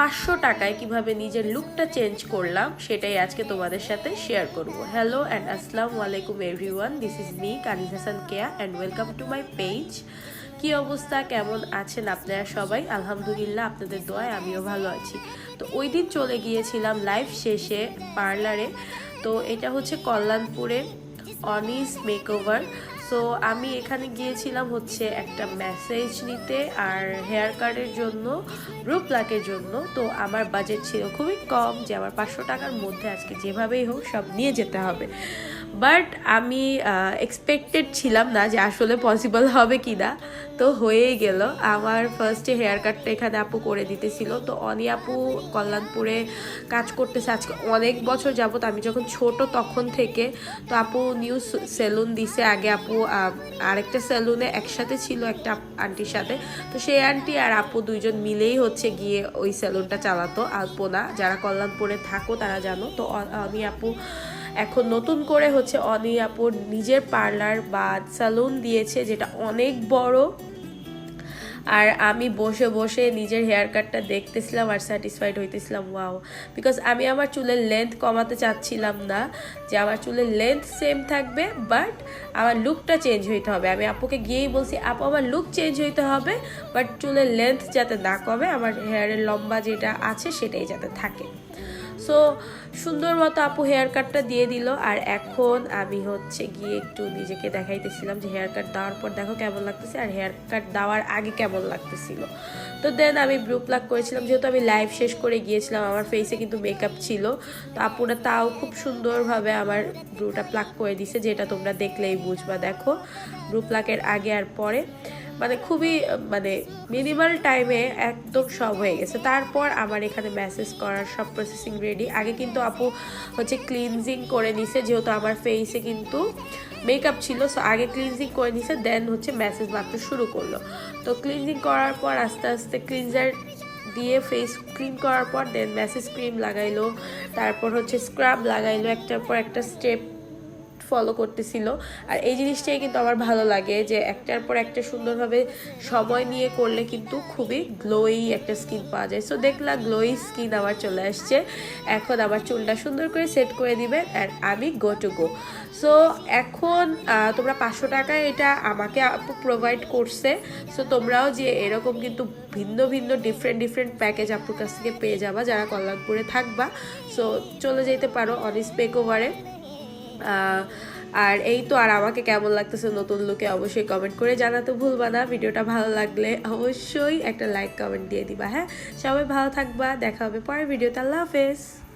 পাঁচশো টাকায় কীভাবে নিজের লুকটা চেঞ্জ করলাম, সেটাই আজকে তোমাদের সাথে শেয়ার করব। হ্যালো অ্যান্ড আসসালামু আলাইকুম everyone this is me Kaniz Hasan Keya and welcome to my page কি অবস্থা? কেমন আছেন আপনারা সবাই? আলহামদুলিল্লাহ, আপনাদের দোয়ায় আমিও ভালো আছি। তো ওই দিন চলে গিয়েছিলাম লাইভ শেষে পার্লারে তো এটা হচ্ছে কল্যাণপুরে অনিস মেকওভার সো আমি এখানে গিয়েছিলাম হচ্ছে একটা মেসেজ নিতে আর হেয়ার কাটের জন্য গ্রুপ প্লাকের জন্য। তো আমার বাজেট ছিল খুবই কম যে আমার পাঁচশো টাকার মধ্যে আজকে যেভাবেই হোক সব নিয়ে যেতে হবে। বাট আমি এক্সপেক্টেড ছিলাম না যে আসলে পসিবল হবে কি না তো হয়েই গেল। আমার ফার্স্টে হেয়ার কাটটা এখানে আপু করে দিতেছিল। তো অনি আপু কল্যাণপুরে কাজ করতেছে আজকে অনেক বছর যাবত আমি যখন ছোট তখন থেকে, তো আপু নিউ সেলুন দিছে। আগে আপু আরেকটা সেলুনে একসাথে ছিল একটা আন্টির সাথে। তো সেই আন্টি আর আপু দুইজন মিলেই হচ্ছে গিয়ে ওই সেলুনটা চালাতো। আলপনা, যারা কল্যাণপুরে থাকো তারা জানো। তো অনি আপু এখন নতুন করে হচ্ছে অনি আপুর নিজের পার্লার বা সালুন দিয়েছে, যেটা অনেক বড়। আর আমি বসে বসে নিজের হেয়ার কাটটা দেখতেছিলাম আর স্যাটিসফাইড হইতেছিলাম ওয়াও বিকজ আমি আমার চুলের লেন্থ কমাতে চাচ্ছিলাম না, যে আমার চুলের লেন্থ সেম থাকবে বাট আমার লুকটা চেঞ্জ হইতে হবে। আমি আপুকে গিয়েই বলছি, আপু, আমার লুক চেঞ্জ হইতে হবে বাট চুলের লেন্থ যাতে না কমে, আমার হেয়ারের লম্বা যেটা আছে সেটাই যাতে থাকে। সো সুন্দর মতো আপু হেয়ার কাটটা দিয়ে দিল। আর এখন আমি হচ্ছে গিয়ে একটু নিজেকে দেখাইতেছিলাম যে হেয়ার কাট দেওয়ার পর দেখো কেমন লাগতেছে আর হেয়ার কাট দেওয়ার আগে কেমন লাগতেছিল। তো দেন আমি ব্রু প্লাক করেছিলাম। যেহেতু আমি লাইভ শেষ করে গিয়েছিলাম, আমার ফেসে কিন্তু মেকআপ ছিল। তো আপুরা তাও খুব সুন্দরভাবে আমার ব্লুটা প্লাক করে দিছে, যেটা তোমরা দেখলেই বুঝবা। দেখো ব্রু প্লাকের আগে আর পরে। মানে খুবই মানে মিনিমাল টাইমে একদম সব হয়ে গেছে। তারপর আমার এখানে মেসেজ করার, সব প্রসেসিং রেডি আগে কিন্তু আপু হচ্ছে ক্লিনজিং করে নিছে, যেহেতু আমার ফেসে কিন্তু মেকআপ ছিল সো আগে ক্লিনজিং করে নিছে দেন হচ্ছে মেসেজ মাত্র শুরু করল। তো ক্লিনজিং করার পর আস্তে আস্তে ক্লিনজার দিয়ে ফেস ক্লিন করার পর দেন ম্যাসেজ ক্রিম লাগাইলো, তারপর হচ্ছে স্ক্রাব লাগাইলো, একটার পর একটা স্টেপ ফলো করতেছিল। আর এই জিনিসটাই কিন্তু আমার ভালো লাগে যে একটার পর একটা সুন্দরভাবে সময় নিয়ে করলে কিন্তু খুবই গ্লোয়ি একটা স্কিন পাওয়া যায়। সো দেখলাম গ্লোই স্কিন আমার চলে আসছে। এখন আমার চুলটা সুন্দর করে সেট করে দিবে আর আমি গো টু গো সো এখন তোমরা পাঁচশো টাকায় এটা আমাকে প্রোভাইড করছে। সো তোমরাও যে এরকম কিন্তু ভিন্ন ভিন্ন ডিফারেন্ট ডিফারেন্ট প্যাকেজ আপুর কাছ থেকে পেয়ে যাবা যারা কল্যাণপুরে থাকবা। সো চলে যেতে পারো অনিস পেকোভারে আহ, আর এই তো, আর আমাকে কেমন লাগতেছে নতুন লোকে অবশ্যই কমেন্ট করে জানাতে ভুলবা না। ভিডিওটা ভালো লাগলে অবশ্যই একটা লাইক কমেন্ট দিয়ে দিবা হ্যাঁ? সবাই ভালো থাকবা, দেখা হবে পরের ভিডিওতে। আল্লাহ হাফেজ।